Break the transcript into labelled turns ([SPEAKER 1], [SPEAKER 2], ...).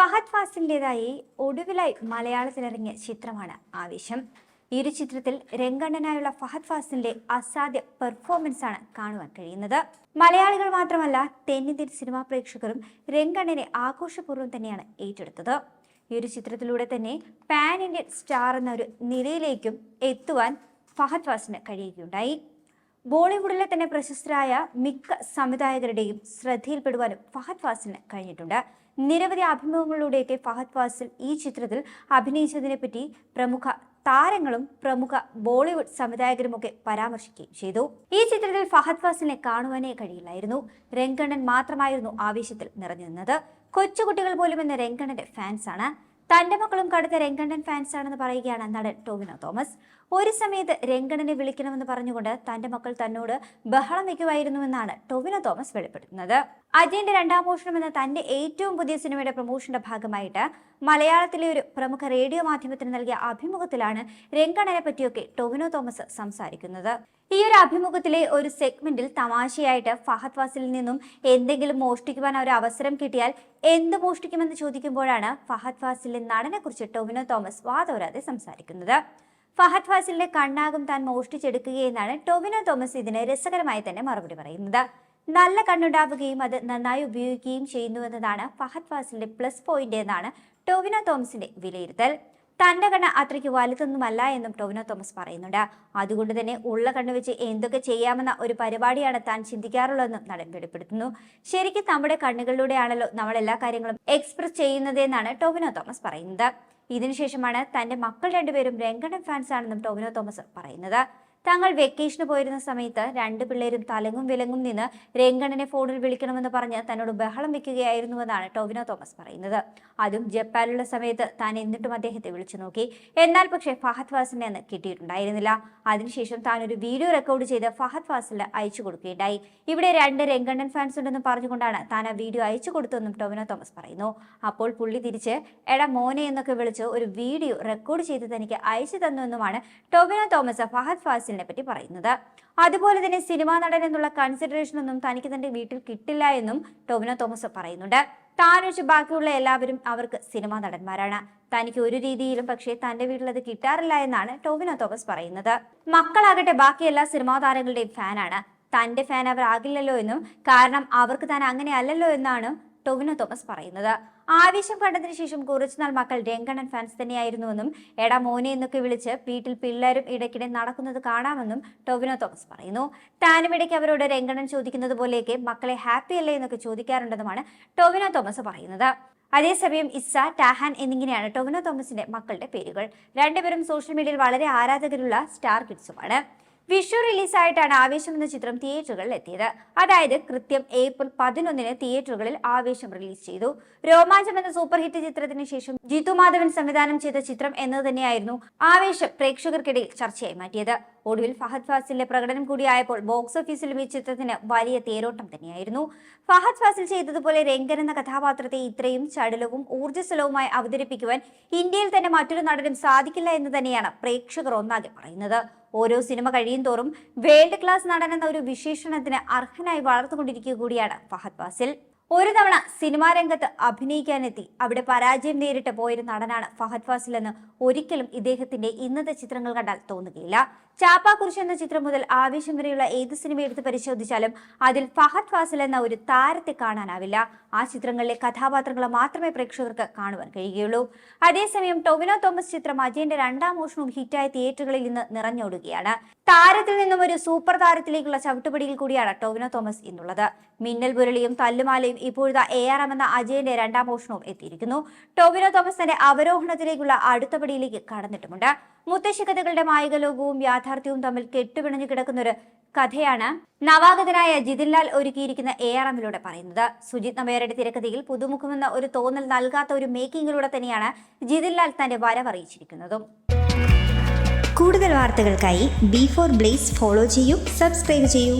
[SPEAKER 1] ഫഹദ് ഫാസിലിന്റെതായി ഒടുവിലായി മലയാളത്തിലിറങ്ങിയ ചിത്രമാണ് ആവേശം. ഈ ഒരു ചിത്രത്തിൽ രംഗണ്ണനായുള്ള ഫഹദ് ഫാസിലിന്റെ അസാധ്യ പെർഫോമൻസ് ആണ് കാണുവാൻ കഴിയുന്നത്. മലയാളികൾ മാത്രമല്ല തെന്നിന്ത്യൻ സിനിമാ പ്രേക്ഷകരും രംഗണ്ണനെ ആഘോഷപൂർവം തന്നെയാണ് ഏറ്റെടുത്തത്. ഈ ഒരു ചിത്രത്തിലൂടെ തന്നെ പാൻ ഇന്ത്യൻ സ്റ്റാർ എന്ന ഒരു നിലയിലേക്കും എത്തുവാൻ ഫഹദ് ഫാസിന് കഴിയുകയുണ്ടായി. ബോളിവുഡിലെ തന്നെ പ്രശസ്തരായ മിക്ക സംവിധായകരുടെയും ശ്രദ്ധയിൽപ്പെടുവാനും ഫഹദ് ഫാസിന് കഴിഞ്ഞിട്ടുണ്ട്. നിരവധി അഭിമുഖങ്ങളിലൂടെയൊക്കെ ഫഹദ് ഫാസിൽ ഈ ചിത്രത്തിൽ അഭിനയിച്ചതിനെ പറ്റി പ്രമുഖ താരങ്ങളും പ്രമുഖ ബോളിവുഡ് സംവിധായകരുമൊക്കെ പരാമർശിക്കുകയും ചെയ്തു. ഈ ചിത്രത്തിൽ ഫഹദ് ഫാസിലിനെ കാണുവാനേ കഴിയില്ലായിരുന്നു. രംഗണ്ണൻ മാത്രമായിരുന്നു ആവേശത്തിൽ നിറഞ്ഞു നിന്നത്. കൊച്ചുകുട്ടികൾ പോലും എന്ന രംഗണ്ണന്റെ ഫാൻസാണ്. തന്റെ മക്കളും കടുത്ത രംഗണ്ണൻ ഫാൻസാണെന്ന് പറയുകയാണ് നടൻ ടോവിനോ തോമസ്. ഒരു സമയത്ത് രംഗണനെ വിളിക്കണമെന്ന് പറഞ്ഞുകൊണ്ട് തന്റെ മക്കൾ തന്നോട് ബഹളം വയ്ക്കുമായിരുന്നുവെന്നാണ് ടൊവിനോ തോമസ് വെളിപ്പെടുത്തുന്നത്. അജയന്റെ രണ്ടാം മോഷണം എന്ന തന്റെ ഏറ്റവും പുതിയ സിനിമയുടെ പ്രൊമോഷന്റെ ഭാഗമായിട്ട് മലയാളത്തിലെ ഒരു പ്രമുഖ റേഡിയോ മാധ്യമത്തിന് നൽകിയ അഭിമുഖത്തിലാണ് രംഗണനെ പറ്റിയൊക്കെ ടൊവിനോ തോമസ് സംസാരിക്കുന്നത്. ഈ ഒരു അഭിമുഖത്തിലെ ഒരു സെഗ്മെന്റിൽ തമാശയായിട്ട് ഫഹദ് വാസിലിൽ നിന്നും എന്തെങ്കിലും മോഷ്ടിക്കുവാൻ ഒരു അവസരം കിട്ടിയാൽ എന്ത് മോഷ്ടിക്കുമെന്ന് ചോദിക്കുമ്പോഴാണ് ഫഹദ് ഫാസിലിന്റെ നടനെ കുറിച്ച് ടൊവിനോ തോമസ് വാതോരാതെ സംസാരിക്കുന്നത്. ഫഹദ് ഫാസിലിന്റെ കണ്ണാകും താൻ മോഷ്ടിച്ചെടുക്കുകയെന്നാണ് ടൊവിനോ തോമസ് ഇതിന് രസകരമായി തന്നെ മറുപടി പറയുന്നത്. നല്ല കണ്ണുണ്ടാവുകയും അത് നന്നായി ഉപയോഗിക്കുകയും ചെയ്യുന്നുവെന്നതാണ് ഫഹദ് ഫാസിലിന്റെ പ്ലസ് പോയിന്റ് എന്നാണ് ടൊവിനോ തോമസിന്റെ വിലയിരുത്തൽ. തന്റെ കണ്ണ് അത്രയ്ക്ക് വലുതൊന്നുമല്ല എന്നും ടൊവിനോ തോമസ് പറയുന്നുണ്ട്. അതുകൊണ്ട് തന്നെ ഉള്ള കണ്ണ് വെച്ച് എന്തൊക്കെ ചെയ്യാമെന്ന ഒരു പരിപാടിയാണ് താൻ ചിന്തിക്കാറുള്ളതെന്നും നടൻ വെളിപ്പെടുത്തുന്നു. ശരിക്കും നമ്മുടെ കണ്ണുകളിലൂടെയാണല്ലോ നമ്മൾ എല്ലാ കാര്യങ്ങളും എക്സ്പ്രസ് ചെയ്യുന്നതെന്നാണ് ടൊവിനോ തോമസ് പറയുന്നത്. ഇതിനുശേഷമാണ് തന്റെ മക്കൾ രണ്ടുപേരും രംഗണം ഫാൻസ് ആണെന്നും ടോവിനോ തോമസ് പറയുന്നത്. തങ്ങൾ വെക്കേഷന് പോയിരുന്ന സമയത്ത് രണ്ട് പിള്ളേരും തലങ്ങും വിലങ്ങും നിന്ന് രംഗണ്ണനെ ഫോണിൽ വിളിക്കണമെന്ന് പറഞ്ഞ് തന്നോട് ബഹളം വെക്കുകയായിരുന്നുവെന്നാണ് ടോവിനോ തോമസ് പറയുന്നത്. അതും ജപ്പാനിലുള്ള സമയത്ത് താൻ എന്നിട്ടും അദ്ദേഹത്തെ വിളിച്ചു നോക്കി. എന്നാൽ പക്ഷേ ഫഹദ് ഫാസിനെ അന്ന് കിട്ടിയിട്ടുണ്ടായിരുന്നില്ല. അതിനുശേഷം താൻ ഒരു വീഡിയോ റെക്കോർഡ് ചെയ്ത് ഫഹദ് ഫാസിൽ അയച്ചു കൊടുക്കുകയുണ്ടായി. ഇവിടെ രണ്ട് രംഗണ്ണൻ ഫാൻസ് ഉണ്ടെന്ന് പറഞ്ഞുകൊണ്ടാണ് താൻ ആ വീഡിയോ അയച്ചു കൊടുത്തതെന്നും ടോവിനോ തോമസ് പറയുന്നു. അപ്പോൾ പുള്ളി തിരിച്ച് എടാ മോനെ എന്നൊക്കെ വിളിച്ച് ഒരു വീഡിയോ റെക്കോർഡ് ചെയ്ത് തനിക്ക് അയച്ചു തന്നുവെന്നുമാണ് ടോവിനോ തോമസ് ഫഹദ് ഫാസിലിനെ പറ്റി പറയുന്നത്. അതുപോലെ തന്നെ സിനിമാ നടൻ എന്നുള്ള കൺസിഡറേഷൻ ഒന്നും തനിക്ക് തന്റെ വീട്ടിൽ കിട്ടില്ല എന്നും ടോമിനോ തോമസ് പറയുന്നുണ്ട്. താൻ വെച്ച് ബാക്കിയുള്ള എല്ലാവരും അവർക്ക് സിനിമാ നടന്മാരാണ്. തനിക്ക് ഒരു രീതിയിലും പക്ഷേ തന്റെ വീട്ടിൽ അത് കിട്ടാറില്ല എന്നാണ് ടോവിനോ തോമസ് പറയുന്നത്. മക്കളാകട്ടെ ബാക്കി എല്ലാ സിനിമാ താരങ്ങളുടെയും ഫാനാണ്. തന്റെ ഫാൻ അവർ ആകില്ലല്ലോ എന്നും കാരണം അവർക്ക് താൻ അങ്ങനെ അല്ലല്ലോ എന്നാണ് ടോവിനോ തോമസ് പറയുന്നത്. ആവേശം കണ്ടതിന് ശേഷം കുറച്ചുനാൾ മക്കൾ രംഗണ്ണൻ ഫാൻസ് തന്നെയായിരുന്നുവെന്നും എടാ മോനെ എന്നൊക്കെ വിളിച്ച് വീട്ടിൽ പിള്ളേരും ഇടയ്ക്കിടെ നടക്കുന്നത് കാണാമെന്നും ടൊവിനോ തോമസ് പറയുന്നു. താനും ഇടയ്ക്ക് അവരോട് രംഗണ്ണൻ ചോദിക്കുന്നത് പോലെയൊക്കെ മക്കളെ ഹാപ്പി അല്ലേ എന്നൊക്കെ ചോദിക്കാറുണ്ടെന്നുമാണ് ടൊവിനോ തോമസ് പറയുന്നത്. അതേസമയം ഇസ ടാഹാൻ എന്നിങ്ങനെയാണ് ടൊവിനോ തോമസിന്റെ മക്കളുടെ പേരുകൾ. രണ്ടുപേരും സോഷ്യൽ മീഡിയയിൽ വളരെ ആരാധകരുള്ള സ്റ്റാർ കിഡ്സുമാണ് വിഷു റിലീസായിട്ടാണ് ആവേശം എന്ന ചിത്രം തിയേറ്ററുകളിൽ എത്തിയത് അതായത് കൃത്യം ഏപ്രിൽ പതിനൊന്നിന് തിയേറ്ററുകളിൽ ആവേശം റിലീസ് ചെയ്തു. രോമാഞ്ചം എന്ന സൂപ്പർ ഹിറ്റ് ചിത്രത്തിന് ശേഷം ജിത്തു മാധവൻ സംവിധാനം ചെയ്ത ചിത്രം എന്നത് തന്നെയായിരുന്നു ആവേശം പ്രേക്ഷകർക്കിടയിൽ ചർച്ചയായി മാറ്റിയത്. ഒടുവിൽ ഫഹദ് ഫാസിലിന്റെ പ്രകടനം കൂടിയായപ്പോൾ ബോക്സ് ഓഫീസിലും ഈ ചിത്രത്തിന് വലിയ തേരോട്ടം തന്നെയായിരുന്നു. ഫഹദ് ഫാസിൽ ചെയ്തതുപോലെ രംഗൻ എന്ന കഥാപാത്രത്തെ ഇത്രയും ചടുലവും ഊർജസ്വലവുമായി അവതരിപ്പിക്കുവാൻ ഇന്ത്യയിൽ തന്നെ മറ്റൊരു നടനും സാധിക്കില്ല എന്ന് തന്നെയാണ് പ്രേക്ഷകർ ഒന്നാകെ പറയുന്നത്. ഓരോ സിനിമ കഴിയും തോറും വേൾഡ് ക്ലാസ് നടൻ എന്ന ഒരു വിശേഷണത്തിന് അർഹനായി വളർന്നുകൊണ്ടിരിക്കുക കൂടിയാണ് ഫഹദ് ഫാസിൽ. ഒരു തവണ സിനിമാ രംഗത്ത് അഭിനയിക്കാനെത്തി. അവിടെ പരാജയം നേരിട്ട് പോയൊരു നടനാണ് ഫഹദ് ഫാസിൽ എന്ന് ഒരിക്കലും ഇദ്ദേഹത്തിന്റെ ഇന്നത്തെ ചിത്രങ്ങൾ കണ്ടാൽ തോന്നുകയില്ല. ചാപ്പാക്കുറിശ് എന്ന ചിത്രം മുതൽ ആവേശം വരെയുള്ള ഏത് സിനിമ എടുത്ത് പരിശോധിച്ചാലും അതിൽ ഫഹദ് ഫാസിൽ എന്ന ഒരു താരത്തെ കാണാനാവില്ല. ആ ചിത്രങ്ങളിലെ കഥാപാത്രങ്ങളെ മാത്രമേ പ്രേക്ഷകർക്ക് കാണുവാൻ കഴിയുകയുള്ളൂ. അതേസമയം ടൊവിനോ തോമസ് ചിത്രം അജയന്റെ രണ്ടാം മോഷണവും ഹിറ്റായ തിയേറ്ററുകളിൽ നിന്ന് നിറഞ്ഞോടുകയാണ്. താരത്തിൽ നിന്നും ഒരു സൂപ്പർ താരത്തിലേക്കുള്ള ചവിട്ടുപടിയിൽ കൂടിയാണ് ടൊവിനോ തോമസ് ഇന്നുള്ളത് മിന്നൽ മുരളിയും തല്ലുമാലയും ഇപ്പോഴത്തെ എ ആർ എം എന്ന അജയന്റെ രണ്ടാം മോഷണവും എത്തിയിരിക്കുന്നു. ടോവിനോ തോമസിന്റെ അവരോഹണത്തിലേക്കുള്ള അടുത്ത പടിയിലേക്ക് കടന്നിട്ടുമുണ്ട്. മുത്തശ്ശി കഥകളുടെ മായിക ലോകവും യാഥാർത്ഥ്യവും തമ്മിൽ കെട്ടുപിണഞ്ഞു കിടക്കുന്ന ഒരു കഥയാണ് നവാഗതനായ ജിതിൻലാൽ ഒരുക്കിയിരിക്കുന്ന എ ആർ എമ്മിലൂടെ പറയുന്നത്. സുജിത് നമ്പയറുടെ തിരക്കഥയിൽ പുതുമുഖമെന്ന ഒരു തോന്നൽ നൽകാത്ത ഒരു മേക്കിങ്ങിലൂടെ തന്നെയാണ് ജിതിൻലാൽ തന്റെ വരവറിയിച്ചിരിക്കുന്നതും.
[SPEAKER 2] കൂടുതൽ വാർത്തകൾക്കായി ബി ഫോർ ബ്ലേസ് ഫോളോ ചെയ്യൂ സബ്സ്ക്രൈബ് ചെയ്യൂ.